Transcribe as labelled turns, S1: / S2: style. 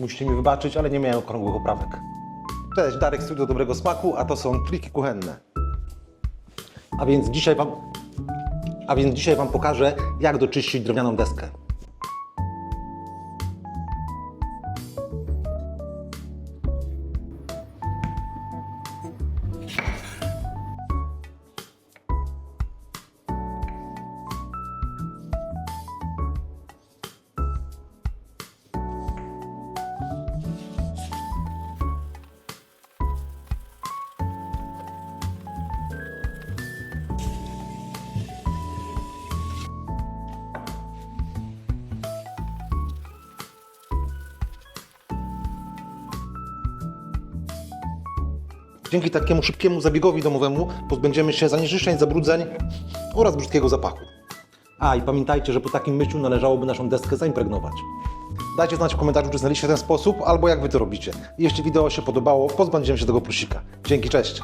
S1: Musicie mi wybaczyć, ale nie miałem okrągłych oprawek. Cześć, Darek Studio Dobrego Smaku, a to są triki kuchenne. A więc dzisiaj Wam, a więc dzisiaj Wam pokażę, jak doczyścić drewnianą deskę. Dzięki takiemu szybkiemu zabiegowi domowemu pozbędziemy się zanieczyszczeń, zabrudzeń oraz brzydkiego zapachu. A i pamiętajcie, że po takim myciu należałoby naszą deskę zaimpregnować. Dajcie znać w komentarzu, czy znaliście ten sposób, albo jak Wy to robicie. Jeśli wideo się podobało, pozbędziemy się tego plusika. Dzięki, cześć!